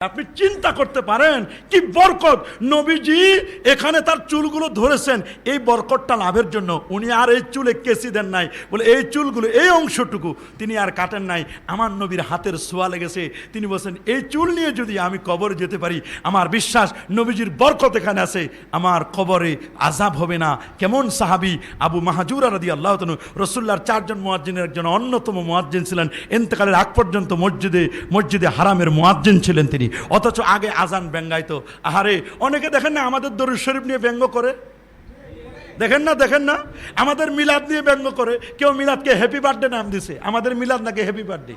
আপনি চিন্তা করতে পারেন কি বরকত। নবীজি এখানে তার চুলগুলো ধরেছেন। এই বরকতটা লাভের জন্য। উনি আর এই চুলে কেসি দেন নাই। বলে, এই চুলগুলো, এই অংশটুকু তিনি আর কাটেন নাই। আমার নবীর হাতের সোয়া লেগেছে। তিনি বলছেন, এই চুল নিয়ে যদি আমি কবরে যেতে পারি, আমার বিশ্বাস নবীজির বরকত এখানে আছে। আমার কবরে আজাব হবে না। কেমন সাহাবি? আবু মাহাজুরা রাদি আল্লাহ তনু রসুল্লার চারজন মোয়াজ্জিনের একজন অন্যতম মোয়াজ্জিন ছিলেন। এন্তেকালের আগ পর্যন্ত মসজিদে মসজিদে হারামের মোয়াজ্জিন ছিলেন তিনি। অথচ আগে আজান ব্যঙ্গাইতো আহারে, অনেকে দেখেন না আমাদের দরুদ শরীফ নিয়ে ব্যঙ্গ করে? দেখেন না দেখেন না? আমাদের মিলাদ নিয়ে ব্যঙ্গ করে। কেউ মিলাদকে হ্যাপি বার্থডে নাম দিছে। আমাদের মিলাদ নাকি হ্যাপি বার্থডে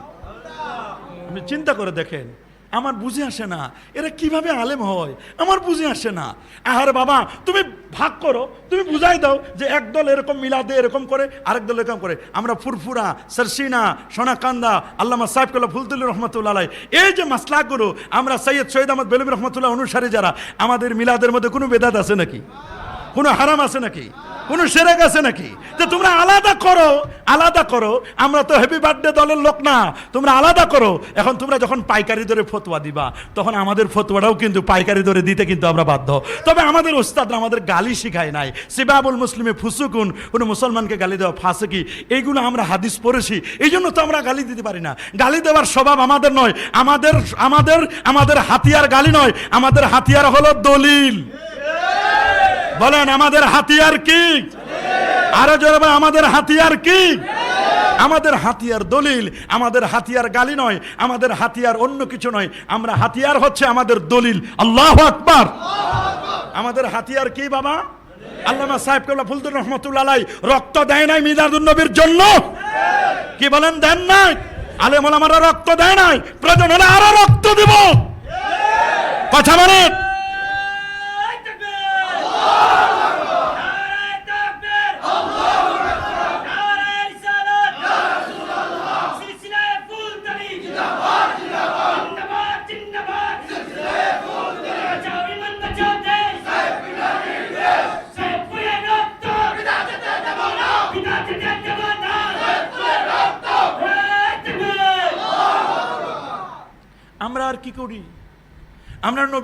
আপনি চিন্তা করে দেখেন। আমার বুঝে আসে না। এরা কীভাবে আলেম হয়? আমার বুঝে আসে না। আহারে বাবা, তুমি ভাগ করো, তুমি বুঝাই দাও যে একদল এরকম মিলাদে এরকম করে, আরেক দল এরকম করে। আমরা ফুরফুরা, সরসিনা, সোনাকান্দা, আল্লামা সাহেবকুল্লাহ ফুলতুল রহমতুল্লাহ এই যে মাসলাকগুলো আমরা সৈয়দ সৈয়দ আহমদ বেলবি রহমতুল্লাহ অনুসারে যারা, আমাদের মিলাদের মধ্যে কোনো বেদাত আছে নাকি? কোনো হারাম আছে নাকি? কোনো সেরেক আছে নাকি? যে তোমরা আলাদা করো আলাদা করো, আমরা তো হ্যাপি বার্থডে দলের লোক না। তোমরা আলাদা করো। এখন তোমরা যখন পাইকারি দরে ফতোয়া দিবা, তখন আমাদের ফতোয়াটাও কিন্তু পাইকারি দরে দিতে কিন্তু আমরা বাধ্য। তবে আমাদের ওস্তাদরা আমাদের গালি শিখায় নাই। সিবাবুল মুসলিমে ফুসুকুন, কোনো মুসলমানকে গালি দেওয়া ফাঁসেকি এইগুলো আমরা হাদিস পড়েছি। এই জন্য তো আমরা গালি দিতে পারি না। গালি দেওয়ার স্বভাব আমাদের নয়। আমাদের আমাদের আমাদের হাতিয়ার গালি নয়। আমাদের হাতিয়ার হলো দলিল। বলেন, আমাদের হাতিয়ার কি? আরও জোরে আমাদের হাতিয়ার কি? আমাদের হাতিয়ার দলিল, আমাদের হাতিয়ার গালি নয়, আমাদের হাতিয়ার অন্য কিছু নয়। আমরা হাতিয়ার হচ্ছে আমাদের দলিল। আল্লাহ আকবার। আমাদের হাতিয়ার কি বাবা? আল্লামা সাহেব কেবলা ফুলদুর রহমতুল্লাহ রক্ত দেয় নাই মিজাদুল নবীর জন্য। কি বলেন, দেন নাই? আলেম ওলামারা রক্ত দেয় নাই। প্রয়োজন হলে আরও রক্ত দিব। কথা বলেন।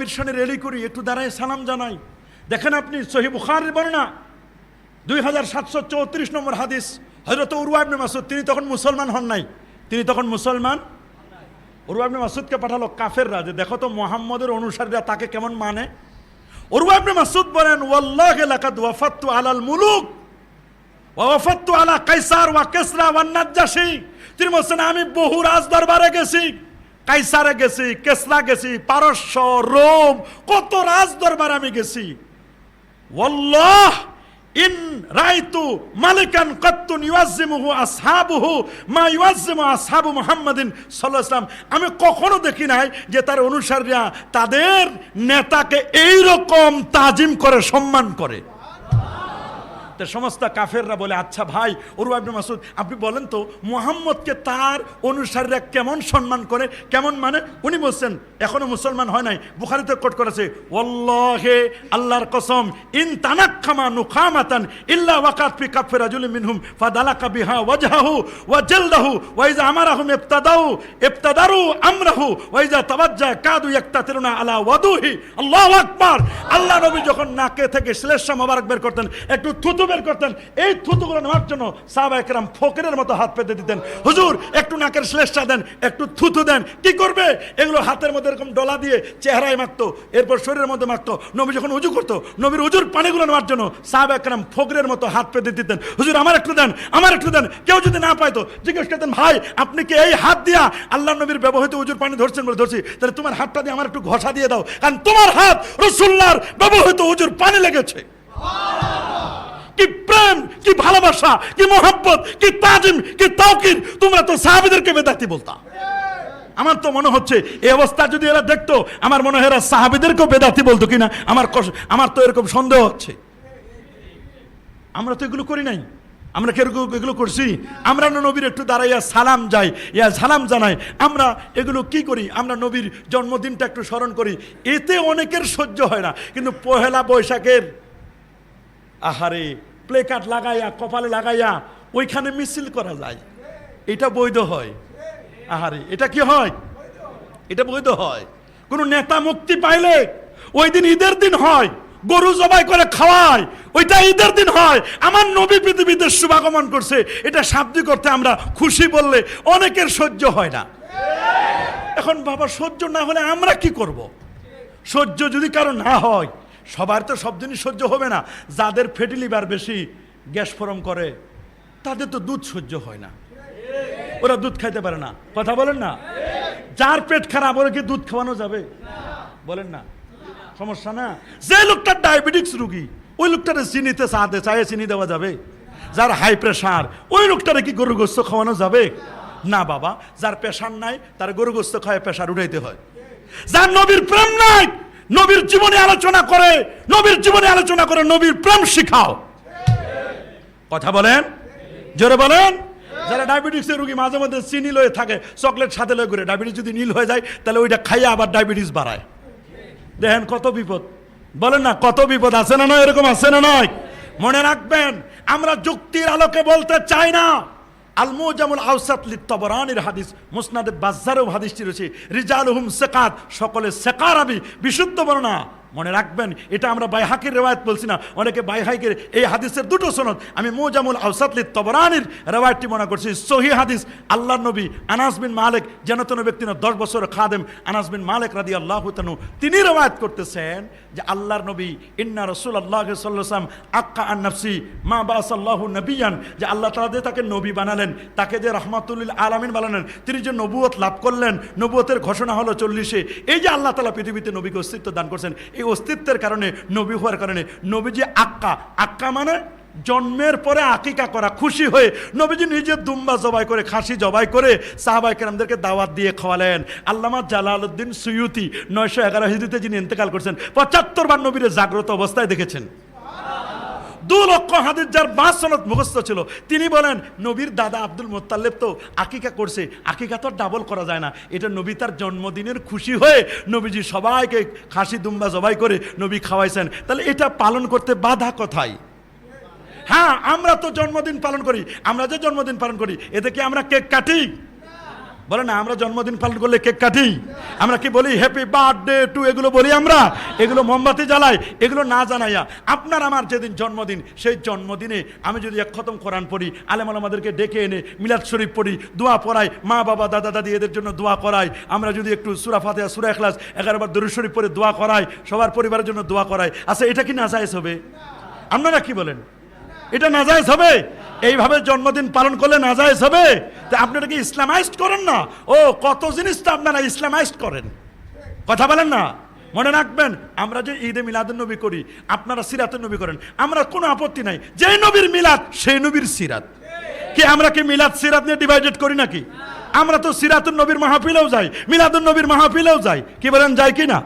নবীর সামনে রেলি করি, একটু দাঁড়ায় সালাম জানাই। দেখেন আপনি, সহি বুখারের বর্ণনা। দুই হাজার সাতশো চৌত্রিশ নম্বর হাদিস। হজরত উরুয়াবনে মাসুদ তিনি তখন মুসলমান হন নাই। তিনি তখন মুসলমান? উরুয়াবনে মাসুদকে পাঠালো কাফেররা যে, দেখো তো মোহাম্মদের অনুসারীরা তাকে কেমন মানে? উরুয়াবনে মাসুদ বলেন, ওয়াল্লাহ লাকাদ ওয়াফাত্তু আলাল মুলুক ওয়াফাত্তু আলা কাইসার ওয়া কেসরা ওয়া তিনি বলছেন, আমি বহু রাজ দরবারে গেছি। কাইসারে গেছি কেসলা গেছি, পারস্য, রোম, কত রাজ দরবার আমি গেছি। ওয়াল্লাহ, ইন রাইতু মালিকান কত্তুন ইউয়াজ্জিমুহু আসহাবুহু, মা ইউয়াজ্জিমু আসহাবু মুহাম্মাদিন সাল্লাল্লাহু আমি কখনো দেখি নাই যে তার অনুসারীরা তাদের নেতাকে এই রকম তাজিম করে সম্মান করে। তো সমস্ত কাফেররা বলে আচ্ছা ভাই, ওরু মাসুদ আপনি বলেন তো, মোহাম্মদকে তার অনুসারীরা কেমন সম্মান করে? কেমন মানে? উনি বলছেন, এখনও মুসলমান হয় নাই, বুখারিতে কোট করেছে, ওয়াল্লাহে, আল্লাহর কসম, ইন তানাক্কামা নুখামাতান ইল্লা ওয়াকাত ফি মিনহুম ফাদালাকা বিহা ওয়াজহাহু আমারাহুম ইবতাদাউ, ইবতাদারু আমরাহু ওয়া তাওয়াজ্জা কাদু আলা ওয়াদুহি। আল্লাহু আকবার। আল্লাহ নবী যখন নাকে থেকে শ্লেষা মোবারক বের করতেন, একটু থুতু বের করতেন। এই থুতুগুলো নেওয়ার জন্য সাহাবা একরাম ফকিরের মতো হাত পেতে দিতেন। হুজুর, একটু নাকের শ্লেষটা দেন, একটু থুতু দেন। কি করবে? এগুলো হাতের মধ্যে এরকম ডলা দিয়ে চেহারায় মাখতো, এরপর শরীরের মধ্যে মাখতো। নবী যখন উজু করতো, নবীর উজুর পানিগুলো নেওয়ার জন্য সাহাবা একরাম ফকিরের মতো হাত পেতে দিতেন। হুজুর, আমার একটু দেন, আমার একটু দেন। কেউ যদি না পাইতো, জিজ্ঞেস করতেন, ভাই, আপনি কি এই হাত দিয়া আল্লাহ নবীর ব্যবহৃত উজুর পানি ধরছেন বলে ধরছি? তাহলে তোমার হাতটা দিয়ে আমার একটু ঘষা দিয়ে দাও। কারণ তোমার হাত রসুল্লার ব্যবহৃত উজুর পানি লেগেছে। কি প্রেম, কি ভালোবাসা, কি মোহাব্বত, কি তাজিম, কি তাওকির তোমরা তো সাহাবিদেরকে বেদাতি বলতা। আমার তো মনে হচ্ছে এই অবস্থা যদি এরা দেখতো, আমার মনে হয় এরা সাহাবিদেরকেও বেদাতি বলতো কিনা, আমার আমার তো এরকম সন্দেহ হচ্ছে। আমরা তো এগুলো করি নাই। আমরা কীরকম এগুলো করছি? আমরা নবীর একটু দাঁড়াইয়া সালাম যাই, ইয়া সালাম জানাই। আমরা এগুলো কি করি? আমরা নবীর জন্মদিনটা একটু স্মরণ করি। এতে অনেকের সহ্য হয় না, কিন্তু পহেলা বৈশাখের আহারে প্লে কার্ড লাগাইয়া, কপালে লাগাইয়া, ওইখানে মিছিল করা যায়। এটা বৈধ হয়। আহারে, এটা কি হয়? এটা বৈধ হয়। কোন নেতা মুক্তি পাইলে ওই দিন ঈদের দিন হয়। গরু জবাই করে খাওয়ায়, ওইটা ঈদের দিন হয়। আমার নবী পৃথিবীতে শুভাগমন করছে। এটা শাব্দি করতে আমরা খুশি বললে অনেকের সহ্য হয় না। এখন বাবা, সহ্য না হলে আমরা কি করব। সহ্য যদি কারও না হয় সবার তো সব জিনিস সহ্য হবে না। যাদের ফেটি লিভার বেশি, গ্যাস ফরম করে, তাদের তো দুধ সহ্য হয় না। ওরা দুধ খাইতে পারে না। কথা বলেন না? যার পেট খারাপ, ওরা কি দুধ খাওয়ানো যাবে? বলেন না। সমস্যা না? যে লোকটা ডায়াবেটিক্স রুগী, ওই লোকটারে চিনিতে চাঁদে চায়ে চিনি দেওয়া যাবে। যার হাই প্রেশার ওই লোকটারে কি গরু গোস্ত খাওয়ানো যাবে? না বাবা, যার প্রেশার নাই, তার গরু গোস্ত খায় প্রেশার উঠাইতে হয়। যার নবীর প্রেম নাই নবীর জীবনে আলোচনা করে, নবীর জীবনে আলোচনা করে নবীর প্রেম শিখাও। কথা বলেন? জোরে বলেন? যারা ডায়াবেটিসের রুগী মাঝে মধ্যে চিনি লয়ে থাকে, চকলেট সাথে লয়ে ঘুরে, ডায়াবেটিস যদি নীল হয়ে যায়, তাহলে ওইটা খাইয়া আবার ডায়াবেটিস বাড়ায়। দেখেন কত বিপদ। বলেন না, কত বিপদ আছে না নয় এরকম আছে না নয় মনে রাখবেন, আমরা যুক্তির আলোকে বলতে চাই না। আল মুজামুল আউসাত লিত্তবরানির হাদিস, মুসনাদে বাজারেও হাদিসটি রয়েছে রিজাল হুম সেকাত, সকলে সেকার সেকারাবি বিশুদ্ধ বর্ণনা। মনে রাখবেন, এটা আমরা বাইহাকের রেওয়ায়ত বলছি না। অনেকে বাইহাকের এই হাদিসের দুটো সনদ। আমি মুজামুল আউসাতলি তবরানির রেওয়ায়তটি মনে করছি। সহি হাদিস আল্লাহ নবী আনাস বিন মালিক জেনতন ব্যক্তি না দশ বছর খাদেম, আনাস বিন মালিক রাদি আল্লাহ তানু তিনি রেওয়ায়ত করতেছেন যে আল্লাহর নবী, ইন্না রসুল আল্লাহ সাল্লাম আক্কা আন নফসি মা বাস আল্লাহ নবিয়ান, যে আল্লাহ তালা যে তাকে নবী বানালেন, তাকে যে রহমাতুল্লিল আলামিন বানালেন, তিনি যে নবুয়ত লাভ করলেন নবুয়তের ঘোষণা হলো চল্লিশে। এই যে আল্লাহ তালা পৃথিবীতে নবীকে অস্তিত্ব দান করছেন, এই অস্তিত্বের কারণে, নবী হওয়ার কারণে। নবীজি আক্কা। আক্কা মানে জন্মের পরে আকিকা করা, খুশি হয়ে। নবীজি নিজের দুম্বা জবাই করে, খাসি জবাই করে সাহাবাই কেরামদেরকে দাওয়াত দিয়ে খাওয়ালেন। আল্লামা জালালউদ্দিন সুয়ুতি, নয়শো এগারো হিজড়িতে যিনি ইন্তেকাল করছেন, পঁচাত্তর বার নবীরে জাগ্রত অবস্থায় দেখেছেন। দু লক্ষ হাদিস যার বাস সনদ মুখস্থ ছিল। তিনি বলেন, নবীর দাদা আব্দুল মোত্তালেব তো আকিকা করছে। আকিকা তো ডাবল করা যায় না। এটা নবী তার জন্মদিনের খুশি হয়ে নবীজি সবাইকে খাসি দুম্বা জবাই করে নবী খাওয়াইছেন। তাহলে এটা পালন করতে বাধা কোথায়? হ্যাঁ আমরা তো জন্মদিন পালন করি। আমরা যে জন্মদিন পালন করি, এতে কি আমরা কেক কাটি? বলে না, আমরা জন্মদিন পালন করলে কেক কাটি। আমরা কি বলি হ্যাপি বার্থডে টু এগুলো বলি আমরা। এগুলো মোমবাতি জ্বালাই, এগুলো না জানাইয়া। আপনার আমার যেদিন জন্মদিন, সেই জন্মদিনে আমি যদি এক খতম কোরআন পড়ি, আলেম আলমাদেরকে ডেকে এনে মিলাদ শরীফ পড়ি, দোয়া পড়াই, মা, বাবা, দাদা, দাদি এদের জন্য দোয়া করাই, আমরা যদি একটু সুরা ফাতেহা, সুরা এখলাস এগারোবার দরুদ শরীফ পড়ে দোয়া করাই, সবার পরিবারের জন্য দোয়া করাই। আচ্ছা এটা কি নাজায়েজ হবে? আপনারা কি বলেন? এটা নাজায়েজ হবে? এইভাবে জন্মদিন পালন করলে না যায় হবে? তা আপনারা কি ইসলামাইজড করেন না। ও, কত জিনিস তো আপনারা ইসলামাইজড করেন। কথা বলেন না। মনে রাখবেন, আমরা যে ঈদে মিলাদুন নবী করি, আপনারা সিরাতুন নবী করেন। আমরা কোনো আপত্তি নাই। যে নবীর মিলাদ সেই নবীর সিরাত। কি আমরা কি মিলাদ, সিরাত নিয়ে ডিভাইডেড করি নাকি? আমরা তো সিরাতুন নবীর মাহফিলেও যাই, মিলাদুন নবীর মাহফিলেও যাই। কি বলেন যাই কি না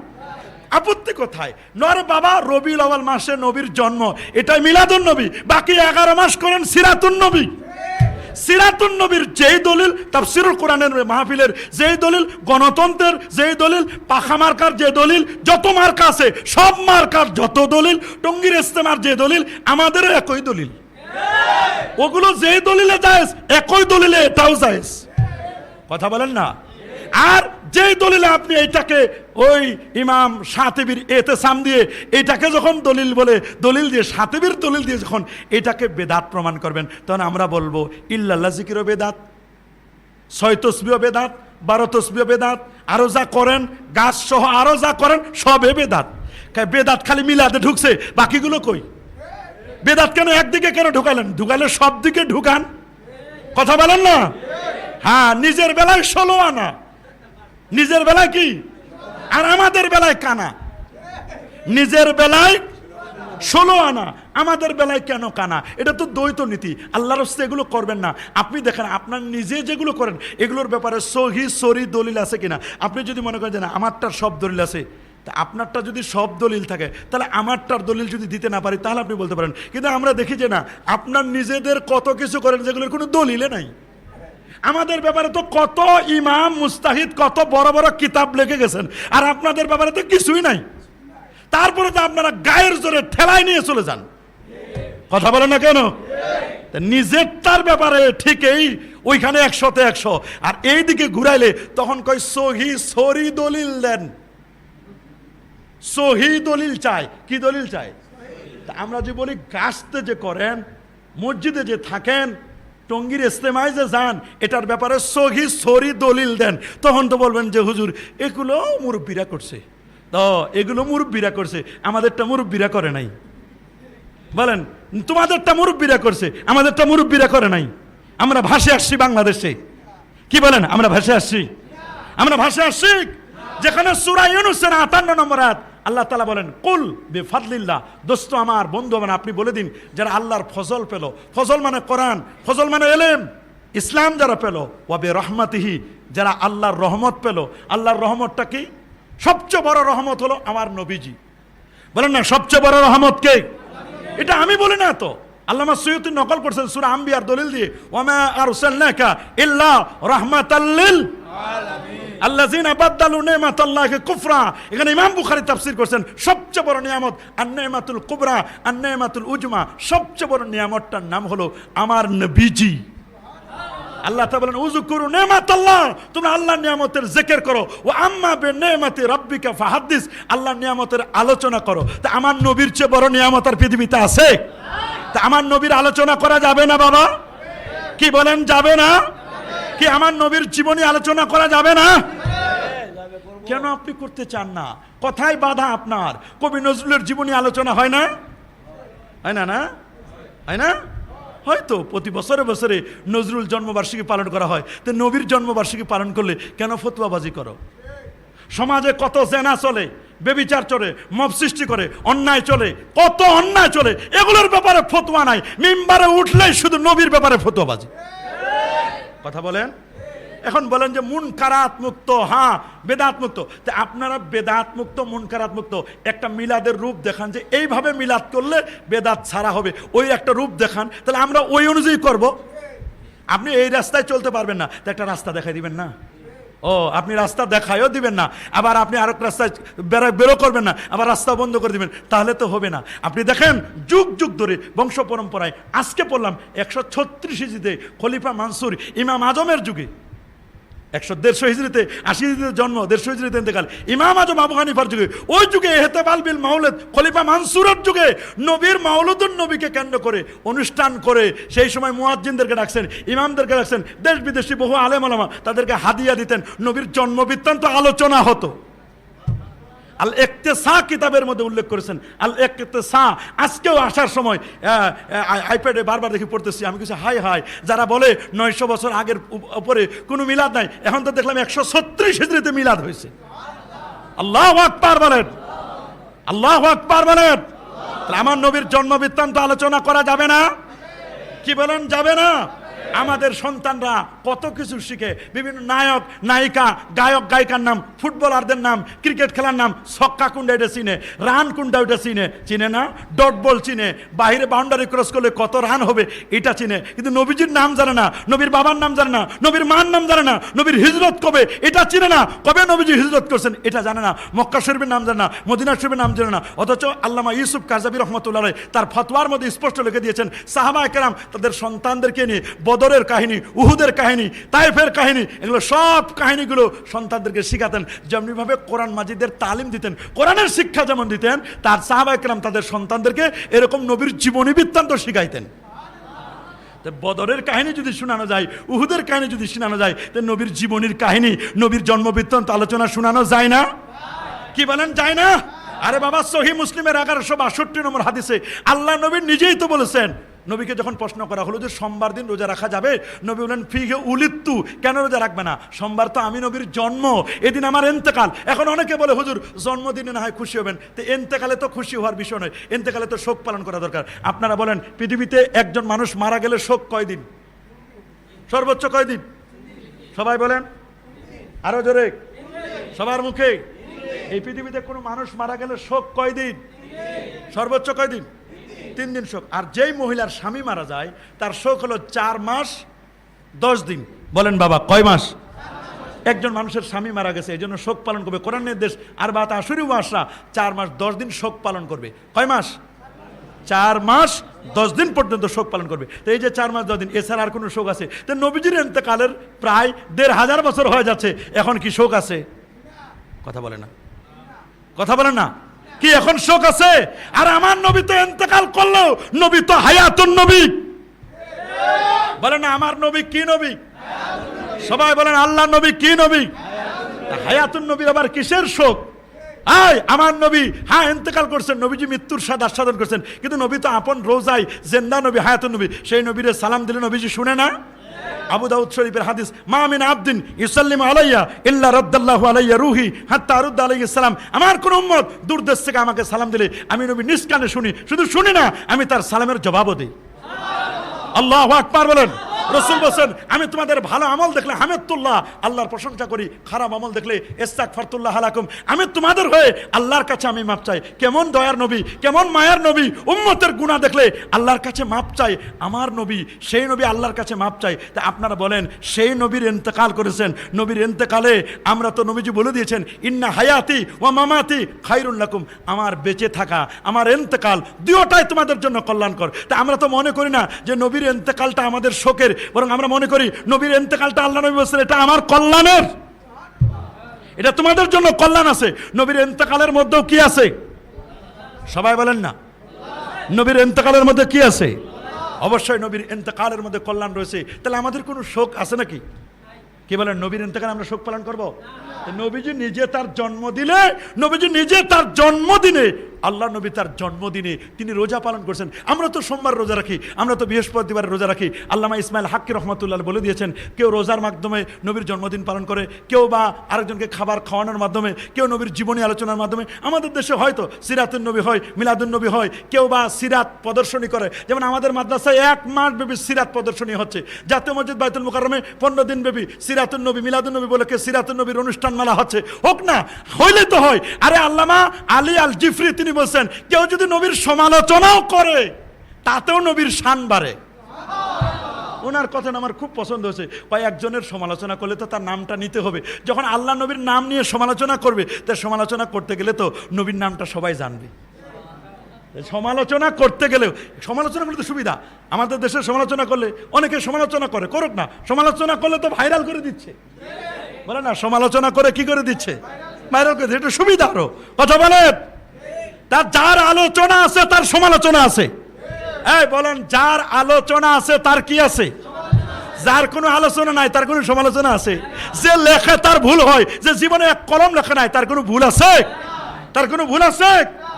আপত্তি কোথায়? নর বাবা রবি আওয়াল মাসে নবীর জন্ম। এটাই মিলাদুন নবী। বাকি এগারো মাস করেন সিরাতুন নবী। সিরাতুন নবীর যেই দলিল তার তাফসিরুল কোরআনের মাহফিলের, যেই দলিল গণতন্ত্রের, যেই দলিল পাখা মার্কার যে দলিল, যত মার্কা আছে, সব মার্কার যত দলিল, টঙ্গির ইস্তেমার যে দলিল আমাদেরও একই দলিল। ওগুলো যেই দলিলে যায় একই দলিলে এটাও যায় কথা বলেন না? আর যেই দলিলে আপনি এইটাকে ওই ইমাম সাতেবির এতে সাম দিয়ে এটাকে যখন দলিল বলে, দলিল দিয়ে, সাতেবির দলিল দিয়ে যখন এটাকে বেদাত প্রমাণ করবেন, তখন আমরা বলব, ইল্লাল্লাহ জিকিরও বেদাত, ছয় তসবিও বেদাত, বারো তসবিও বেদাত আরও যা করেন, গাছ সহ আরও যা করেন সবে বেদাত। বেদাত খালি মিলাতে ঢুকছে, বাকিগুলো কই? বেদাত কেন একদিকে কেন ঢুকালেন? ঢুকালে সব দিকে ঢুকান। কথা বলেন না? হ্যাঁ নিজের বেলায় ষোলো আনা। নিজের বেলায় কি? আর আমাদের বেলায় কানা? নিজের বেলায় ষোলো আনা, আমাদের বেলায় কেন কানা? এটা তো দ্বৈত নীতি। আল্লাহর হস্তে এগুলো করবেন না। আপনি দেখেন, আপনার নিজে যেগুলো করেন, এগুলোর ব্যাপারে সহি, সরি দলিল আছে কিনা? আপনি যদি মনে করেন যে না, আমারটার সব দলিল আছে, তা আপনারটা যদি সব দলিল থাকে, তাহলে আমারটার দলিল যদি দিতে না পারি, তাহলে আপনি বলতে পারেন। কিন্তু আমরা দেখি যে না, আপনার নিজেদের কত কিছু করেন যেগুলোর কোনো দলিলে নাই। আমাদের ব্যাপারে তো কত ইমাম, মুস্তাহিদ, কত বড় বড় কিতাব লিখে গেছেন। আর আপনাদের ব্যাপারে তো কিছুই নাই। তারপরে তো আপনারা গায়ের জোরে ঠেলায় নিয়ে চলে যান। কথা বলেন না কেন? নিজের তার ব্যাপারে ঠিকই ওইখানে একশোতে একশো। আর এই দিকে ঘুরাইলে তখন কয়, সহি সরি দলিল দেন। সহি দলিল চায় কি দলিল তা আমরা যে বলি, গাছতে যে করেন, মসজিদে যে থাকেন টঙ্গির ইস্তেমায় যে যান, এটার ব্যাপারে সহি সরি দলিল দেন। তখন তো বলবেন যে, হুজুর, এগুলো মুরব্বীরা করছে। তো এগুলো মুরব্বীরা করছে। আমাদেরটা মুরব্বীরা করে নাই। বলেন, তোমাদেরটা মুরব্বীরা করছে, আমাদেরটা মুরব্বীরা করে নাই। আমরা ভাসে আসছি বাংলাদেশে। কি বলেন, আমরা ভাসে আসছি? আমরা ভাসে আসছি? যেখানে সুরা ইউনুসের আটান্ন নম্বর আয়াত আল্লাহ তালা বলেন, কুল বে ফাদলিল্লাহ দোস্ত আমার, বন্ধু মানে আপনি বলে দিন, যারা আল্লাহর ফজল পেল, ফজল মানে কোরআন, ফজল মানে এলেম, ইসলাম যারা পেল, ওয়াবে রহমাতিহি, যারা আল্লাহর রহমত পেল, আল্লাহর রহমতটা কি? সবচেয়ে বড় রহমত হলো আমার নবীজি। বলেন না, সবচেয়ে বড় রহমত কে? এটা আমি বলি না তো। আল্লামা সৈয়দ নকল করছেন সুরা আম্বিয়ার দলিল দিয়ে ওমা আরসালনাকা ইল্লা রাহমাতাল্লিল আল্লাযিনা বাদদালু নিমাতাল্লাহি কুফরা। এখানে ইমাম বুখারী তাফসীর করছেন, সবচেয়ে বড় নিয়ামত, আন-নিমাতুল কুবরা, আন-নিমাতুল উজমা। সবচেয়ে বড় নিয়ামতটার নাম হলো আমার নবীজি। আল্লাহ তা বলেন উজুকুরু নেমাতাল্লাহ। তোমরা আল্লাহর নিয়ামতের জিকির করো। ও আম্মা বে নেমাতি রাব্বিকা ফাহাদ্দিস। আল্লাহর নিয়ামতের আলোচনা করো। তা আমার নবীর চেয়ে বড় নিয়ামত আর পৃথিবীতে আছে? তা আমার নবীর আলোচনা করা যাবে না বাবা? কি বলেন, যাবে না? কি আমার নবীর জীবনী আলোচনা করা যাবে না? কেন আপনি করতে চান না? কথাই বাধা আপনার। কবি নজরুলের জীবনী আলোচনা হয় না? হয় না না? হয় না? হয়তো প্রতি বছরে বছরে নজরুল জন্মবার্ষিকী পালন করা হয়। তো নবীর জন্মবার্ষিকী পালন করলে কেন ফতুয়াবাজি করো? সমাজে কত জেনা চলে, বেবিচার চলে মব সৃষ্টি করে, অন্যায় চলে, কত অন্যায় চলে, এগুলোর ব্যাপারে ফতুয়া নাই। মিম্বারে উঠলেই শুধু নবীর ব্যাপারে ফতোয়াবাজি। কথা বলেন? এখন বলেন যে মুন কারাত মুক্ত হ্যাঁ বেদাত মুক্ত। তা আপনারা বেদাত মুক্ত মুন কারাত মুক্ত। একটা মিলাদের রূপ দেখান যে এইভাবে মিলাদ করলে বেদাত ছাড়া হবে। ওই একটা রূপ দেখান, তাহলে আমরা ওই অনুযায়ী করব। আপনি এই রাস্তায় চলতে পারবেন না। তো একটা রাস্তা দেখাই দিবেন না। ও, আপনি রাস্তা দেখায়ও দিবেন না। আবার আপনি আরেক রাস্তায় বেড়া বেরো করবেন না, আবার রাস্তা বন্ধ করে দিবেন। তাহলে তো হবে না। আপনি দেখেন, যুগ যুগ ধরে বংশ পরম্পরায় আজকে পড়লাম একশো ছত্রিশ ইজিতে খলিফা মানসুর ইমাম আজমের যুগে। একশো দেড়শো হিজড়িতে, আশি হিজড়িতে জন্ম, দেড়শো হিজড়িতে ইন্তেকাল। ইমাম আজম আবু হানিফার যুগে, ওই যুগে এহতেবাল বিল মাউলেদ, খলিফা মানসুরের যুগে নবীর মাউলুদুল নবীকে কেন্দ্র করে অনুষ্ঠান করে, সেই সময় মুয়াজ্জিনদেরকে ডাকছেন, ইমামদেরকে ডাকছেন, দেশ বিদেশি বহু আলেম আলামা তাদেরকে হাদিয়া দিতেন, নবীর জন্ম বৃত্তান্ত আলোচনা হতো। আল একতেসা কিতাবের মধ্যে উল্লেখ করেছেন। আল একতেসা আজকেও আসার সময় আইপ্যাডে বারবার দেখে পড়তেছি। আমি কিছু হাই হাই, যারা বলে নয়শো বছর আগের উপরে কোনো মিলাদ নাই, এখন তো দেখলাম একশো ছত্রিশ হিজড়িতে মিলাদ হয়েছে। আল্লাহ আকবার বলেন। আল্লাহ আকবার বলেন। আমার নবীর জন্ম বৃত্তান্ত আলোচনা করা যাবে না? কি বলেন, যাবে না? আমাদের সন্তানরা কত কিছু শিখে। বিভিন্ন নায়ক, নায়িকা, গায়ক, গায়িকার নাম, ফুটবলারদের নাম, ক্রিকেট খেলার নাম, ছক্কা কুন্ডা এটা চিনে, রান কুন্ডা ওটা চিনে। চিনে না? ডট বল চিনে। বাইরে বাউন্ডারি ক্রস করলে কত রান হবে এটা চিনে। কিন্তু নবীজির নাম জানে না, নবীর বাবার নাম জানে না, নবীর মার নাম জানে না, নবীর হিজরত কবে এটা চিনে না। কবে নবীজি হিজরত করছেন এটা জানে না। মক্কা শরীফের নাম জানে না, মদিনা শরীফের নাম জানে না। অথচ আল্লামা ইউসুফ কাজাবি রহমতুল্লাহ তার ফতোয়ার মধ্যে স্পষ্ট লিখে দিয়েছেন সাহাবা একরাম তাদের সন্তানদেরকে নিয়ে বদরের কাহিনী, উহুদের কাহিনী, তাইফের কাহিনী, এগুলো সব কাহিনীগুলো সন্তানদেরকে শিখাতেন। যেমনিভাবে কোরআন মাজিদের তালিম দিতেন, কোরআনের শিক্ষা যেমন দিতেন, তার সাহাবা একরাম তাদের সন্তানদেরকে এরকম নবীর জীবনী বৃত্তান্ত শিখাইতেন। বদরের কাহিনী যদি শোনানো যায়, উহুদের কাহিনী যদি শোনানো যায়, তো নবীর জীবনীর কাহিনী, নবীর জন্মবৃত্তান্ত আলোচনা শোনানো যায় না? কি বলেন, যায় না? আরে বাবা, সহি মুসলিমের এগারোশো বাষট্টি নম্বর হাদিসে আল্লাহ নবী নিজেই তো বলেছেন নবীকে যখন প্রশ্ন করা হলো যে সোমবার দিন রোজা রাখা যাবে, নবী বলেন ফিগে উলিত্তু, কেন রোজা রাখবে না? সোমবার তো আমি নবীর জন্ম, এদিন আমার এন্তেকাল। এখন অনেকে বলে, হুজুর, জন্মদিনে না হয় খুশি হবেন। তো এন্তেকালে তো খুশি হওয়ার বিষয় নয়, এন্তেকালে তো শোক পালন করা দরকার। আপনারা বলেন, পৃথিবীতে একজন মানুষ মারা গেলে শোক কয়দিন? সর্বোচ্চ কয়দিন? সবাই বলেন। আরও জোরে। সবার মুখে। এই পৃথিবীতে কোনো মানুষ মারা গেলে শোক কয়দিন? সর্বোচ্চ কয়দিন? তিন দিন শোক। আর যেই মহিলার স্বামী মারা যায়, তার শোক হলো চার মাস, দশ দিন। বলেন বাবা, কয় মাস? একজন মানুষের স্বামী মারা গেছে, এই জন্য শোক পালন করবে। কোরআন নির্দেশ, আর বাত আশুরি মাসরা চার মাস, দশ দিন শোক পালন করবে। কয় মাস? চার মাস, দশ দিন পর্যন্ত শোক পালন করবে। তো এই যে চার মাস, দশ দিন এছাড়া আর কোনো শোক আছে? তো নবীজির এতেকালের প্রায় দেড় হাজার বছর হয়ে যাচ্ছে। এখন কি শোক আছে? কথা বলে না। কথা বলে না। কি এখন শোক আছে? আর আমার নবী তো এন্তেকাল করল, নবী তো হায়াতুন নবী। বলেন আমার নবী কি নবী? সবাই বলেন, আল্লাহ নবী কি নবী? হায়াতুন নবী আবার কিসের শোক? আয়, আমার নবী হ্যাঁ ইন্তেকাল করছেন, নবীজি মৃত্যুর স্বাদ আস্বাদন করছেন, কিন্তু নবী তো আপন রোজাই জেন্দা নবী, হায়াতুন নবী, সেই নবীরে সালাম দিলে নবীজি শুনে না? আবু দাউদ শরীফের হাদিস মামিন আব্দিন ইউসাল্লিম আলাইয়া ইল্লা রাদ্দাল্লাহু আলাইয়া রুহি হাত্তা আরুদ্দা আলাই সালাম। আমার কোন উম্মত দূর থেকে আমাকে সালাম দিলে আমি নবী নিষ্কানে শুনি। শুধু শুনি না, আমি তার সালামের জবাবও দিই। আল্লাহ আকবার বলেন। রসুল বলছেন, আমি তোমাদের ভালো আমল দেখলে হামেদুল্লাহ আল্লাহর প্রশংসা করি, খারাপ আমল দেখলে এস্তাক ফারতুল্লাহ হালাকুম আমি তোমাদের হয়ে আল্লাহর কাছে আমি মাপ চাই। কেমন দয়ার নবী, কেমন মায়ার নবী, উম্মতের গুণা দেখলে আল্লাহর কাছে মাপ চাই। আমার নবী, সেই নবী আল্লাহর কাছে মাপ চাই। তা আপনারা বলেন, সেই নবীর এন্তেকাল করেছেন। নবীর এন্তেকালে আমরা তো নবীজি বলে দিয়েছেন, ইন্না হায়াতি ও মামাতি খাইরুল্লাকুম আমার বেঁচে থাকা, আমার এন্তেকাল দুয়োটাই তোমাদের জন্য কল্যাণকর। তা আমরা তো মনে করি না যে নবীর এন্তেকালটা আমাদের শোকের বরং আমরা মনে করি, নবীর এন্তেকালটা আল্লাহ নবী বলছেন, এটা আমার কল্যাণের। এটা তোমাদের জন্য কল্যাণ আছে। নবীর এন্তেকালের মধ্যেও কি আছে? সবাই বলেন না। নবীর এন্তেকালের মধ্যে কি আছে? অবশ্যই নবীর এন্তেকালের মধ্যে কল্যাণ রয়েছে। তাহলে আমাদের কোনো শোক আছে নাকি? কি বলেন, নবীর এন্তেকালে আমরা শোক পালন করব? নবীজি নিজে তার জন্ম দিলে, নবীজি নিজে তার জন্মদিনে আল্লাহ নবী তার জন্মদিনে তিনি রোজা পালন করছেন। আমরা তো সোমবার রোজা রাখি, আমরা তো বৃহস্পতিবার রোজা রাখি। আল্লামা ইসমাইল হাক্কি রহমতুল্লাহ বলে দিয়েছেন, কেউ রোজার মাধ্যমে নবীর জন্মদিন পালন করে, কেউ বা আরেকজনকে খাবার খাওয়ানোর মাধ্যমে, কেউ নবীর জীবনী আলোচনার মাধ্যমে। আমাদের দেশে হয়তো সিরাতুন নবী হয়, মিলাদুন নবী হয়, কেউ বা সিরাত প্রদর্শনী করে। যেমন আমাদের মাদ্রাসায় এক মাস ব্যাপী সিরাত প্রদর্শনী হচ্ছে। জাতীয় মসজিদ বায়তুল মুকাররমে পনেরো দিন ব্যাপী সিরাতুন নবী, মিলাদুন নবী বলে সিরাতুন নবীর অনুষ্ঠান মেলা হচ্ছে। হোক না, হইলে তো হয়। আরে আল্লামা আলী আল জিফরি, তিনি বলছেন, কেউ যদি নবীর সমালোচনাও করে, তাতেও নবীর শান বাড়ে। ওনার কথা আমার খুব পছন্দ হয়েছে। কয়, একজনের সমালোচনা করলে তো তার নামটা নিতে হবে। যখন আল্লাহ নবীর নাম নিয়ে সমালোচনা করবে তার সমালোচনা করতে গেলে তো নবীর নামটা সবাই জানবে। সমালোচনা করতে গেলেও, সমালোচনা করলে তো সুবিধা। আমাদের দেশে সমালোচনা করলে, অনেকে সমালোচনা করে, করুক না। সমালোচনা করলে তো ভাইরাল করে দিচ্ছে। বলে না, সমালোচনা করে কি করে দিচ্ছে? ভাইরাল করে দিচ্ছে। এটা সুবিধা আরও। কথা বলেন। তার যার আলোচনা আছে, তার সমালোচনা আছে। এই, বলেন, যার আলোচনা আছে, তার কি আছে? যার কোনো আলোচনা নাই, তার কোনো সমালোচনা আছে। যে লেখে তার ভুল হয়, যে জীবনে এক কলম লেখা নাই, তার কোনো ভুল আছে? তার কোনো ভুল আছে?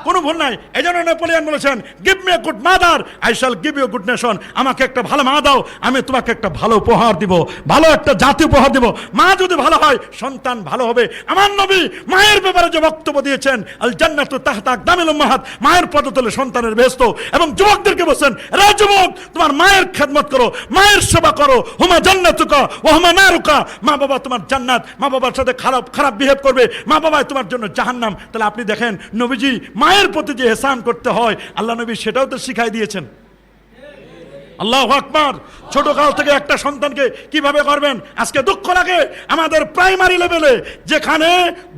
কোনো ভুল নাই। এই জন্য নেপোলিয়ান বলেছেন give me a good mother I shall give you good nation আমাকে একটা ভালো মা দাও, আমি তোমাকে একটা ভালো উপহার দিব, ভালো একটা জাতি উপহার দিব। মা যদি ভালো হয়, সন্তান ভালো হবে। আমার নবী মায়ের ব্যাপারে যে বক্তব্য দিয়েছেন আল জান্নাতু তাহতা দামিল উম্মাহাত মায়ের পদতলে সন্তানের ব্যস্ত। এবং যুবকদেরকে বলছেন, রে যুবক, তোমার মায়ের খেদমত করো, মায়ের সেবা করো। হুমা জান্নাতুকা ও হুমা নারুকা। মা বাবা তোমার জান্নাত, মা বাবার সাথে খারাপ খারাপ বিহেভ করবে। মা বাবা তোমার জন্য জাহান্নাম। তাহলে আপনি দেখেন, নবীজি মায়ের প্রতি যে হেসান করতে হয় আল্লাহ নবী সেটাও তো শিখাই দিয়েছেন। আল্লাহ আকবার। ছোট কাল থেকে একটা সন্তানকে কীভাবে করবেন? আজকে দুঃখ লাগে। আমাদের প্রাইমারি লেভেলে যেখানে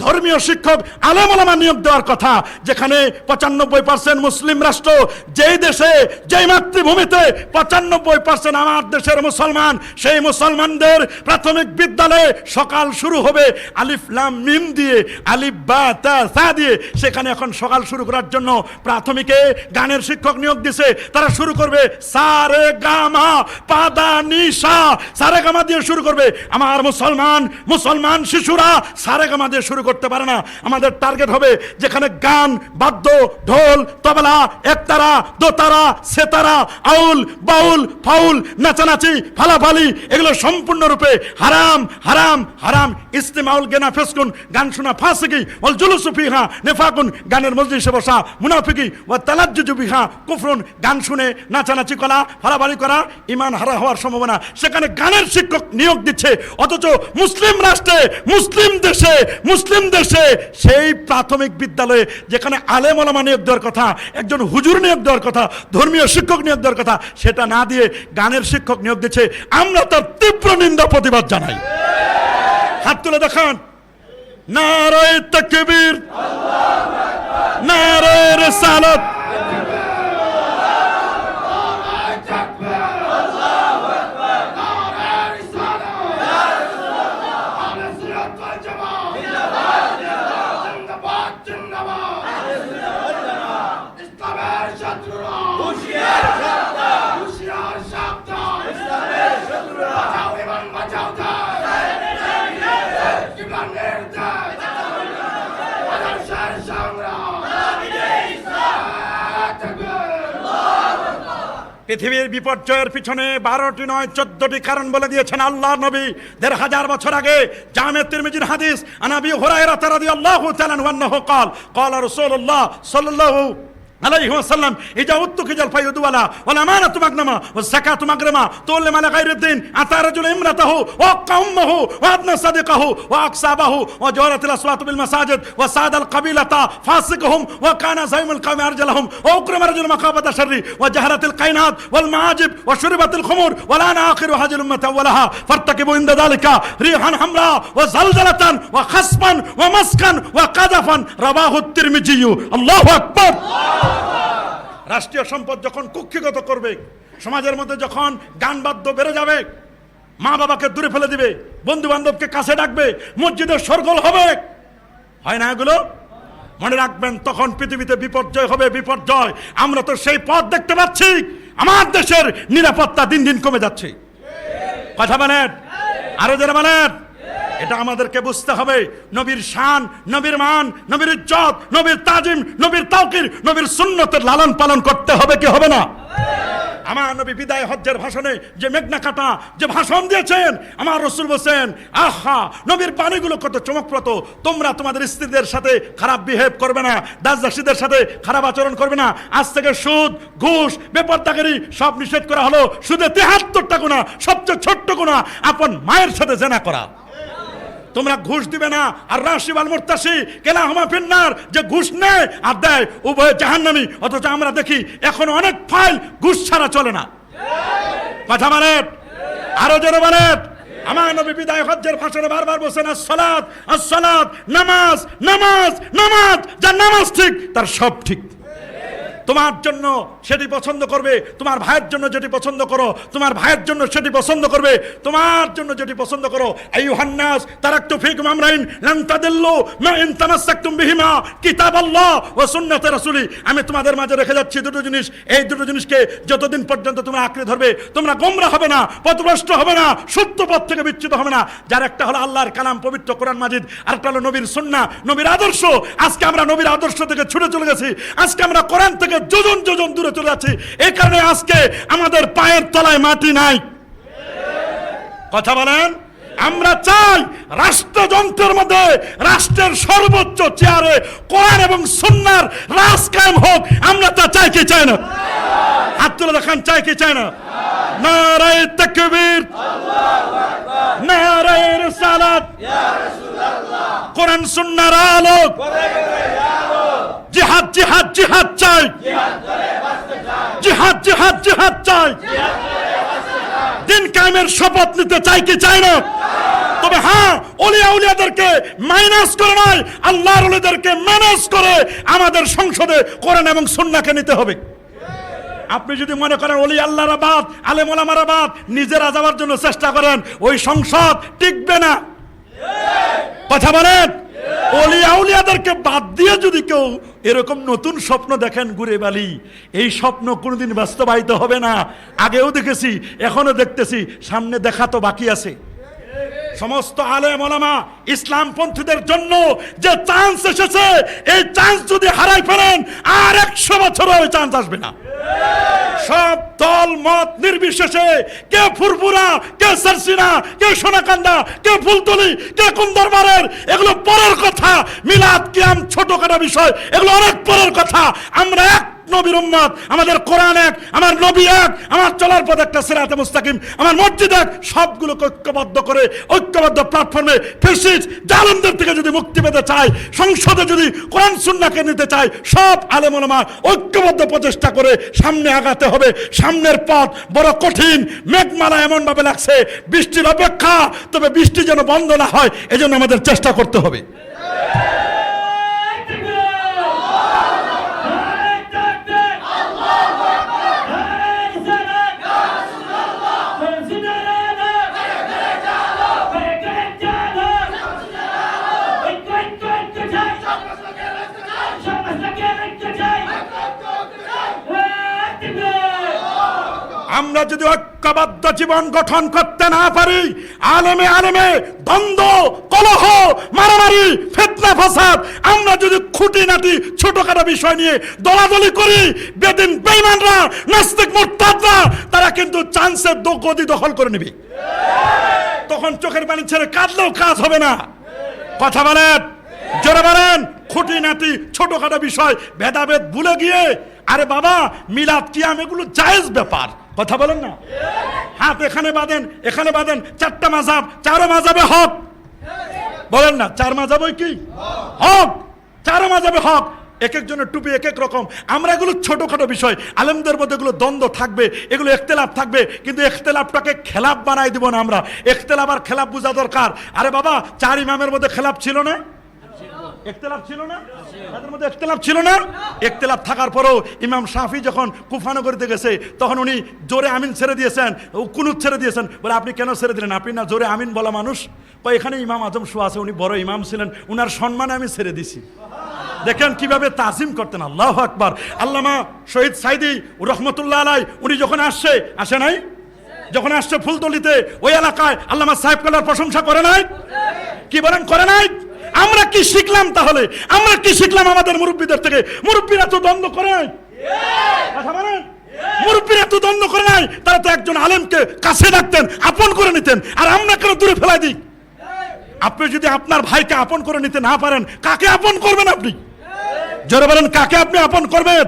ধর্মীয় শিক্ষক আলেমলামা নিয়োগ দেওয়ার কথা, যেখানে পঁচানব্বই পার্সেন্ট মুসলিম রাষ্ট্র, যেই দেশে, যেই মাতৃভূমিতে পঁচানব্বই পার্সেন্ট আমার দেশের মুসলমান, সেই মুসলমানদের প্রাথমিক বিদ্যালয়ে সকাল শুরু হবে আলিফ লাম মিম দিয়ে, আলিফ বা তা দিয়ে। সেখানে এখন সকাল শুরু করার জন্য প্রাথমিকে গানের শিক্ষক নিয়োগ দিছে। তারা শুরু করবে সারে গামা, পাদা, নিশা সারে গামা দিয়ে শুরু করবে। আমার মুসলমান মুসলমান শিশুরা সারে গামা দিয়ে শুরু করতে পারে না। আমাদের টার্গেট হবে যেখানে গান, বাদ্য, ঢোল, তবলা, একতারা, দোতারা, সেতারা, আউল, বাউল, ফাউল, নাচানাচি, ফালাফালি, এগুলো সম্পূর্ণরূপে হারাম হারাম হারাম। ইস্তেমাউল গেনা ফেসকুন, গান শোনা ফাসিকি ওল জুলুসু ফিহা নেফাকুন, গানের মজলিসে বসা মুনাফিকি ও তালাজ্জুজু বিহা কুফরুন, গান শুনে নাচানাচি করা, ফালাফালি করা ইমান হারা হওয়ার সম্ভাবনা। সেখানে গানের শিক্ষক নিয়োগ দিচ্ছে। অথচ মুসলিম রাষ্ট্রে, মুসলিম দেশে মুসলিম দেশে সেই প্রাথমিক বিদ্যালয়ে যেখানে আলেম ওলামা নিয়োগ দেওয়ার কথা, একজন হুজুর নিয়োগ দেওয়ার কথা, ধর্মীয় শিক্ষক নিয়োগ দেওয়ার কথা, সেটা না দিয়ে গানের শিক্ষক নিয়োগ দিচ্ছে। আমরা তার তীব্র নিন্দা, প্রতিবাদ জানাই। হাত তুলে দেখান। নারায় তকবীর। নারায় রেসালত। পৃথিবীর বিপর্যয়ের পিছনে বারোটি নয়, চোদ্দটি কারণ বলে দিয়েছেন আল্লাহ নবী। দেড় হাজার বছর আগে জামে তিরমিজির হাদিস আনাবি হোরাই রাতারাদি আল্লাহ তালান ওয়ান্নাহ কল কল সোল্লাহ সোল্লাহ عليه وسلم إذا أتك الفيض ولا والأمانة مغنمة والزكاة مغرمة تولم على غير الدين أتى رجل امرأته وأقى أمه وأدنى صديقه وأكسابه وجورت الأصوات بالمساجد وساد القبيلة فاسقهم وكان زيم القوم أرجلهم وأكرم رجل مخافة الشر وجهرت القينات والمعاجب وشربت الخمر والآن آخر هذه الأمة أولها فارتكبوا عند ذلك ريحا حمراء وزلزلة وخصفا ومسكا وقذفا رواه الترمذي الله أكبر রাষ্ট্রীয় সম্পদ যখন কুক্ষিগত করবে, সমাজের মধ্যে যখন গান বাদ্য বেড়ে যাবে, মা বাবাকে দূরে ফেলে দিবে বন্ধু বান্ধবকে কাছে ডাকবে, মসজিদের সরগোল হবে। হয় না এগুলো? মনে রাখবেন, তখন পৃথিবীতে বিপর্যয় হবে, বিপর্যয়। আমরা তো সেই পথ দেখতে পাচ্ছি। আমার দেশের নিরাপত্তা দিন দিন কমে যাচ্ছে। কথা বলেন? আরও যারা বলেন? এটা আমাদেরকে বুঝতে হবে। নবীর শান, নবীর মান, নবীর ইজ্জত, নবীর তাজিম, নবীর তাওকির নবীর সুন্নতের লালন পালন করতে হবে কি হবে না? আমার নবী বিদায় হজ্জের ভাষণে যে মেঘনা কাটা, যে ভাষণ দিয়েছেন, আমার রসুল বলছেন, আহা, নবীর বাণীগুলো কত চমকপ্রদ। তোমরা তোমাদের স্ত্রীদের সাথে খারাপ বিহেভ করবে না দাস দাসীদের সাথে খারাপ আচরণ করবে না। আজ থেকে সুদ, ঘুষ বেপরদাগিরি সব নিষেধ করা হলো। সুদে তেহাত্তরটা গুণা, সবচেয়ে ছোট্ট গুণা, আপন মায়ের সাথে জেনা করা। তোমরা ঘুষ দিবে না। আর রাশিব আল মুরতাসি কেনা হমা ফিন্নার, যে ঘুষ নেয় আর দেয় উভয় জাহান্নামি। অথচ আমরা দেখি এখন অনেক ফাইল ঘুষ ছাড়া চলে না। কথা মানে আরও জোরে মানে আমার নবী বিদায় হজ্জের ভাষণে বারবার বলছেন, আসসালাত আসসালাত, নামাজ নামাজ নামাজ, যার নামাজ ঠিক, তার সব ঠিক। তোমার জন্য সেটি পছন্দ করবে, তোমার ভাইয়ের জন্য যেটি পছন্দ করো, তোমার ভাইয়ের জন্য সেটি পছন্দ করবে, তোমার জন্য যেটি পছন্দ করো। এই হান্নাস তারাক্তু ফিকুম আমরাইন, লান তাদিল্লু মা ইন তামাসসাকতুম বিহিমা, কিতাবাল্লাহ ওয়া সুন্নাতে রাসূলি। আমি তোমাদের মাঝে রেখে যাচ্ছি দুটো জিনিস। এই দুটো জিনিসকে যতদিন পর্যন্ত তোমরা আঁকড়ে ধরবে, তোমরা গোমরা হবে না, পথভ্রষ্ট হবে না সত্য পথ থেকে বিচ্যুত হবে না। যার একটা হলো আল্লাহর কালাম পবিত্র কোরআন মাজিদ, আর একটা হলো নবীর সুন্নাহ, নবীর আদর্শ। আজকে আমরা নবীর আদর্শ থেকে ছুটে চলে গেছি। আজকে আমরা কোরআন থেকে যোজন যোজন দূরে চলে যাচ্ছি। এই কারণে আজকে আমাদের পায়ের তলায় মাটি নাই। কথা বলেন? আমরা চাই রাষ্ট্রযন্ত্রের মধ্যে রাষ্ট্রের সর্বোচ্চ চেয়ারে কোরআন এবং সুন্নার রাজ কায়েম হোক। আমরা তা চাই কি চাই না? হাত তুলে দেখান চাই কি চাই না? নারায় তাকবীর। নারায় রিসালাত। কোরআন সুন্নার আলোক। জিহাদ জিহাদ জিহাদ চাই। জিহাদ জিহাদ জিহাদ চাই। কায়েমের শপথ নিতে চাই কি চাই না? তবে হ্যাঁ অলিয়া উলিয়াদেরকে মাইনাস করে নয়, আল্লাহর অলিদেরকে ম্যানেজ করে আমাদের সংসদে কোরআন এবং সুন্নাকে নিতে হবে। আপনি যদি মনে করেন অলি আল্লাহর বাদ ওলামার বাদ নিজেরা যাওয়ার জন্য চেষ্টা করেন, ওই সংসদ টিকবে না। কথা বলেন? অলি আউলিয়াদেরকে বাদ দিয়ে যদি কেউ এরকম নতুন স্বপ্ন দেখেন ঘুরে বালি, এই স্বপ্ন কোনোদিন বাস্তবায়িত হবে না। আগেও দেখেছি এখনও দেখতেছি, সামনে দেখা তো বাকি আছে। সমস্ত আলেম ওলামা ইসলাম পন্থীদের জন্য যে চান্স এসেছে, এই চান্স যদি হারাই ফেলেন, আর একশো বছর ওই চান্স আসবে না। সব দল, মত নির্বিশেষে কে ফুরফুরা, কে সারসিনা, কে সোনাকান্দা, কে ফুলতলি, কে কোন দরবারের, এগুলো পরের কথা। মিলাদ, কিয়াম, ছোটখাটো বিষয়, এগুলো অনেক পরের কথা। আমরা এক নবীর উম্মত, আমাদের কোরআন এক, আমার নবী এক, আমার চলার পথ একটা সিরাতে মুস্তাকিম, আমার মসজিদ এক, সবগুলোকে ঐক্যবদ্ধ করে, ঐক্যবদ্ধ প্ল্যাটফর্মে ফেসিস, জালমদের থেকে যদি মুক্তি পেতে চায়, সংসদে যদি কোরআন সুন্নাকে নিতে চায়, সব আলেমা ঐক্যবদ্ধ প্রচেষ্টা করে সামনে আগাতে হবে। সামনের পথ বড় কঠিন, মেঘমালা এমনভাবে লাগছে, বৃষ্টির অপেক্ষা, তবে বৃষ্টি যেন বন্ধ না হয়, এজন্য আমাদের চেষ্টা করতে হবে। আমরা যদি ঐক্যবদ্ধ জীবন গঠন করতে না পারি, আলেমে আলেমে দ্বন্দ্ব, কলহ, মারামারি, ফেতনা, ফাসাদ, আমরা যদি খুঁটিনাটি ছোটখাটো বিষয় নিয়ে দলাদলি করি, বেদিন বেইমানরা নাস্তিক মোরতাদরা, তারা কিন্তু চান্সের গদি দখল করে নেবে। তখন চোখের পানি ছেড়ে কাঁদলেও কাজ হবে না। কথা বলেন, জোরে বলেন খুঁটি খুঁটিনাটি ছোটখাটো বিষয়, ভেদাভেদ ভুলে গিয়ে আরে বাবা, মিলাদ কিয়াম এগুলো জায়েজ ব্যাপার। কথা বলেন না? হাত এখানে বাঁধেন এখানে বাঁধেন, চারটা মাজাব, চারো মাজাবে হক। বলেন না, চার মাজাবে কি? হক। চারো মাজাবে হক। এক একজনের টুপি এক এক রকম। আমরা এগুলো ছোটখাটো বিষয়। আলেমদের মধ্যে এগুলো দ্বন্দ্ব থাকবে, এগুলো এখতেলাফ থাকবে, কিন্তু এখতেলাফটাকে খেলাপ বানাই দিব না আমরা। এখতেলাফ আর খেলাপ বোঝা দরকার। আরে বাবা, চার ইমামের মধ্যে খেলাপ ছিল না? একতেলাফ ছিল না? তাদের মধ্যে ছিল না? থাকার পরেও ইমাম শাফি যখন গেছে, তখন উনি জোরে আমিন ছেড়ে দিয়েছেন ছেড়ে দিয়েছেন। বলে, আপনি কেন ছেড়ে দিলেন? আপনি না জোরে আমিন বলা মানুষ? বা এখানে ইমাম আজম শু আছে, উনি বড় ইমাম ছিলেন। উনার সম্মানে আমি ছেড়ে দিছি। দেখেন কীভাবে তাজিম করতেন, আল্লাহ আকবার। আল্লামা শহীদ সাইদি রহমতুল্লাহ আলাই, উনি যখন আসছে, আসে নাই? যখন আসছে ফুলতলিতে, ওই এলাকায় আল্লামা সাহেব কালার প্রশংসা করে নাই? কি বলেন, করে নাই? আমরা কি শিখলাম তাহলে? আমরা কি শিখলাম আমাদের মুরব্বীদের থেকে? মুরব্বীরা তো দ্বন্দ্ব করে নাই। কথা বলেন? মুরব্বীরা তো দ্বন্দ্ব করে নাই। তারা তো একজন আলেমকে কাছে রাখতেন আপন করে নিতেন। আর আমরা কেন দূরে ফেলাই দিই? আপনি যদি আপনার ভাইকে আপন করে নিতে না পারেন, কাকে আপন করবেন আপনি? জোরে বলেন, কাকে আপনি আপন করবেন?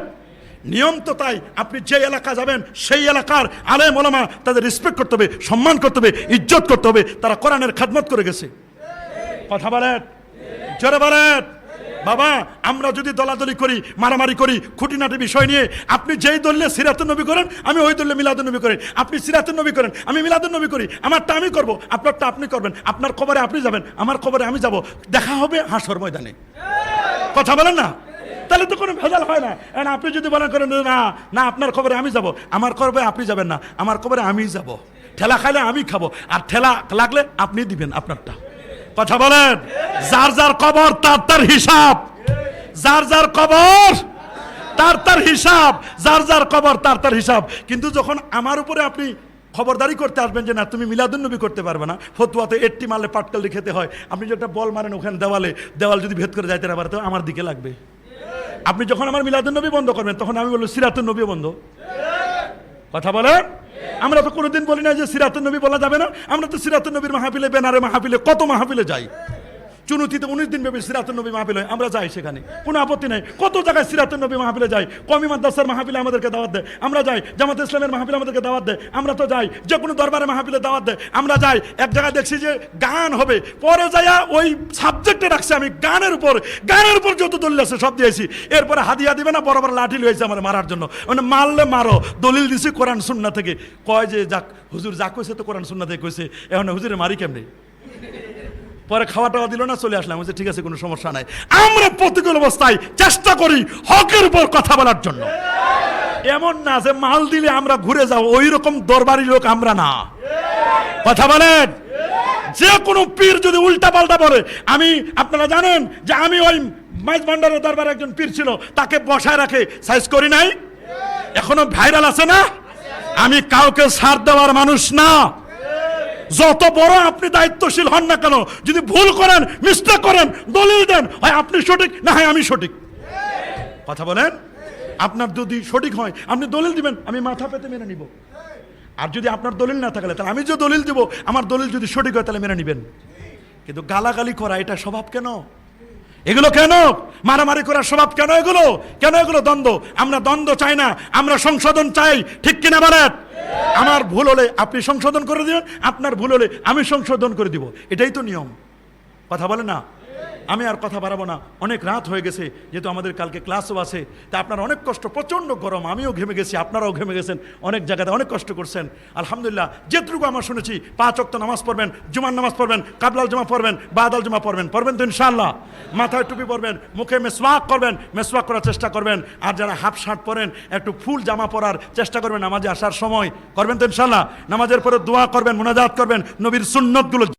নিয়ম তো তাই, আপনি যে এলাকা যাবেন, সেই এলাকার আলেম ওলামা তাদের রেসপেক্ট করতে হবে, সম্মান করতে হবে, ইজ্জত করতে হবে। তারা কোরআনের খাদমত করে গেছে। কথা বলেন? জোরে বলেন। বাবা, আমরা যদি দলাদলি করি, মারামারি করি, খুঁটিনাটি বিষয় নিয়ে, আপনি যেই দলীয় সিরাতুল নবী করেন, আমি ওই দলীয় মিলাদুল নবী করি। আপনি সিরাতুল নবী করেন, আমি মিলাদুল নবী করি। আমারটা আমি করব, আপনারটা আপনি করবেন। আপনার খবরে আপনি যাবেন, আমার খবরে আমি যাব। দেখা হবে হাসর ময়দানে। কথা বলেন না? তাহলে তো কোনো ভেজাল হয় না। আপনি যদি বলেন করেন, না না, আপনার খবরে আমি যাব। আমার খবরে আপনি যাবেন না, আমার খবরে আমি যাব। ঠেলা খাইলে আমি খাব, আর ঠেলা লাগলে আপনি দিবেন আপনারটা। কথা বলেন। যার যার কবর, তার তার হিসাব। যার যার কবর, তার তার হিসাব। যার যার কবর, তার তার হিসাব। কিন্তু যখন আমার উপরে আপনি খবরদারি করতে আসবেন যে, না, তুমি মিলাদুন্নবী করতে পারবে না ফতুয়াতে একটি মারলে পাটকালি খেতে হয়। আপনি যেটা বল মারেন ওখানে দেওয়ালে, দেওয়াল যদি ভেদ করে যাইতে না পারে তো আমার দিকে লাগবে। আপনি যখন আমার মিলাদুন্নবী বন্ধ করবেন, তখন আমি বলব সিরাতুন নবী বন্ধ। কথা বলেন? আমরা তো কোনোদিন বলি না যে সিরাতুল নবী বলা যাবে না। আমরা তো সিরাতুল নবীর মাহফিলে বেনারে মাহফিলে, কত মাহফিলে যাই। চুনুতিতে উনিশ দিন ব্যাপী সিরাতুন নবী মাহফিল হয়। আমরা যাই সেখানে। কোনো আপত্তি নাই। কত জায়গায় সিরাতুন নবী মাহফিলে যাই? কমি মাদ্রাসার মাহফিলে আমাদেরকে দাওয়াত দেয়। আমরা যাই। জামাত ইসলামের মাহফিলে আমাদেরকে দাওয়াত দেয়। আমরা তো যাই। যে কোনো দরবারে মাহফিলে দাওয়াত দেয়। আমরা যাই। এক জায়গায় দেখছি যে গান হবে। পরে যাইয়া ওই সাবজেক্টে রাখছি আমি গানের উপর। গানের উপর যত দলিল আছে সব দিয়েছি। এরপরে হাদিয়া দিবে না, বরাবর লাঠি লয়েছে আমার মারার জন্য। মানে মারলে মারো। দলিল দিছি কোরআন, সুন্না থেকে। কয় যে যাক হুজুর যা কইছে তো কোরআন, সুন্না থেকে কইছে। এখন হুজুরে মারি কেমনি? পরে খাওয়া টাওয়া দিল না, চলে আসলাম। ঠিক আছে, কোনো সমস্যা নাই। আমরা প্রতিকূল অবস্থায় চেষ্টা করি হকের উপর কথা বলার জন্য। এমন না যে মাল দিলে আমরা ঘুরে যাও ওই রকম দরবারি লোক আমরা না। কথা বলেন? যে কোনো পীর যদি উল্টা পাল্টা বলে, আমি, আপনারা জানেন যে আমি ওই মাইজ ভান্ডারের দরবারে একজন পীর ছিল, তাকে বসায় রাখে, সাইজ করি নাই? এখনও ভাইরাল আছে না? আমি কাউকে সার দেওয়ার মানুষ না। যত বড় আপনি দায়িত্বশীল হন না কেন, যদি ভুল করেন মিস্টেক করেন, দলিল দেন, হয় আপনি সঠিক, না হয় আমি সঠিক। কথা বলেন? আপনার যদি সঠিক হয়, আপনি দলিল দিবেন, আমি মাথা পেতে মেনে নিব। আর যদি আপনার দলিল না থাকলে, তাহলে আমি যে দলিল দিব, আমার দলিল যদি সঠিক হয়, তাহলে মেনে নিবেন। কিন্তু গালাগালি করা, এটা স্বভাব কেন? এগুলো কেন? মারামারি করার স্বভাব কেন এগুলো? কেন এগুলো দ্বন্দ্ব? আমরা দ্বন্দ্ব চাই না, আমরা সংশোধন চাই। ঠিক কিনা বারাত? আমার ভুল হলে আপনি সংশোধন করে দিবেন, আপনার ভুল হলে আমি সংশোধন করে দিব। এটাই তো নিয়ম। কথা বলে না? আমি আর কথা বাড়াবো না। অনেক রাত হয়ে গেছে, যেহেতু আমাদের কালকে ক্লাসও আছে। তা আপনার অনেক কষ্ট, প্রচণ্ড গরম, আমিও ঘেমে গেছি, আপনারাও ঘেমে গেছেন, অনেক জায়গাতে অনেক কষ্ট করছেন। আলহামদুলিল্লাহ, যেটুকু আমার শুনেছি, পাঁচ অক্ত নামাজ পড়বেন, জুমার নামাজ পড়বেন, কাবলাল জমা পড়বেন, বাদাল জমা পড়বেন পড়বেন তো ইনশাল্লাহ মাথায় টুপি পরবেন, মুখে মেসওয়াক করবেন, মেসওয়াক করার চেষ্টা করবেন। আর যারা হাফ শার্ট পরেন, একটু ফুল জামা পরার চেষ্টা করবেন, নামাজে আসার সময়। করবেন তো ইনশাল্লাহ নামাজের পরে দোয়া করবেন, মোনাজাত করবেন, নবীর সুন্নতগুলো